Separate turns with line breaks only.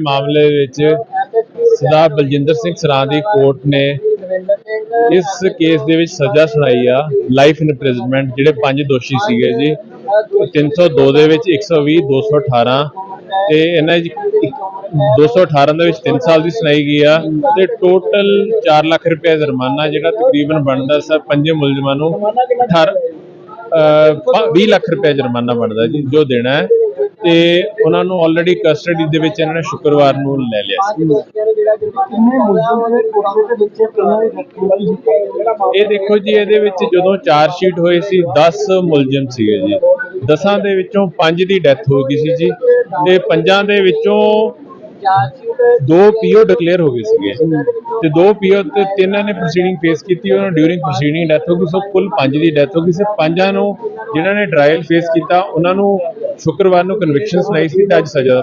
ਮਾਮਲੇ ਵਿੱਚ ਸਰਦਾਰ ਬਲਜਿੰਦਰ ਸਿੰਘ ਸਰਾਂ ਦੀ ਕੋਰਟ ਨੇ ਇਸ ਕੇਸ ਦੇ ਵਿੱਚ ਸਜ਼ਾ ਸੁਣਾਈ ਆ ਲਾਈਫ ਇੰਪ੍ਰਿਜ਼ਨਮੈਂਟ ਜਿਹੜੇ ਪੰਜ ਦੋਸ਼ੀ ਸੀਗੇ ਜੀ 302 ਦੇ ਵਿੱਚ 120 218 ਤੇ ਇਹਨਾਂ ਵਿੱਚ ਇੱਕ- 218 ਦੇ ਵਿੱਚ 3 ਸਾਲ ਦੀ ਸੁਣਾਈ ਗਈ ਆ ਤੇ ਟੋਟਲ 4 ਲੱਖ ਰੁਪਏ ਜੁਰਮਾਨਾ ਜਿਹੜਾ ਤਕਰੀਬਨ ਬਣਦਾ ਸਰ ਪੰਜੇ ਮੁਲਜ਼ਮਾਂ ਨੂੰ 18 ਅਹ, ਪ- 20 ਲੱਖ ਰੁਪਏ ਜੁਰਮਾਨਾ ਬਣਦਾ ਜੀ ਜੋ ਦੇਣਾ ਹੈ। ਤੇ ਉਹਨਾਂ ਨੂੰ ਆਲਰੇਡੀ ਕਸਟਡੀ ਦੇ ਵਿੱਚ ਇਹਨਾਂ ਨੇ ਸ਼ੁੱਕਰਵਾਰ ਨੂੰ ਲੈ ਲਿਆ ਸੀ। ਇਹ ਦੇਖੋ ਜੀ ਇਹਦੇ ਵਿੱਚ ਜਦੋਂ ਚਾਰ ਸ਼ੀਟ ਹੋਈ ਸੀ 10 ਮੁਲਜ਼ਮ ਸੀਗੇ ਜੀ। 10 ਦੇ ਵਿੱਚੋਂ 5 ਦੀ ਡੈਥ ਹੋ ਗਈ ਸੀ ਜੀ ਤੇ ਪੰਜਾਂ ਦੇ ਵਿੱਚੋਂ ਦੋ ਪੀਓ ਡਿਕਲੇਅਰ ਹੋ ਗਏ ਸੀਗੇ। ਤੇ ਦੋ ਪੀਓ ਤੇ ਤਿੰਨਾਂ ਨੇ ਪ੍ਰੋਸੀਡਿੰਗ ਫੇਸ ਕੀਤੀ ਉਹਨਾਂ ਡਿਊਰਿੰਗ ਪ੍ਰੋਸੀਡਿੰਗ ਡੈਥ ਹੋ ਗਈ। ਸੋ ਕੁੱਲ ਪੰਜ ਦੀ ਡੈਥ ਹੋ ਗਈ ਸੀ। ਪੰਜਾਂ ਨੂੰ ਜਿਨ੍ਹਾਂ ਨੇ ਟ੍ਰਾਇਲ ਫੇਸ ਕੀਤਾ ਉਹਨਾਂ ਨੂੰ ਸ਼ੁੱਕਰਵਾਰ ਨੂੰ ਕਨਵਿਕਸ਼ਨ ਸੁਣਾਈ ਸੀ ਤੇ ਅੱਜ ਸਜ਼ਾ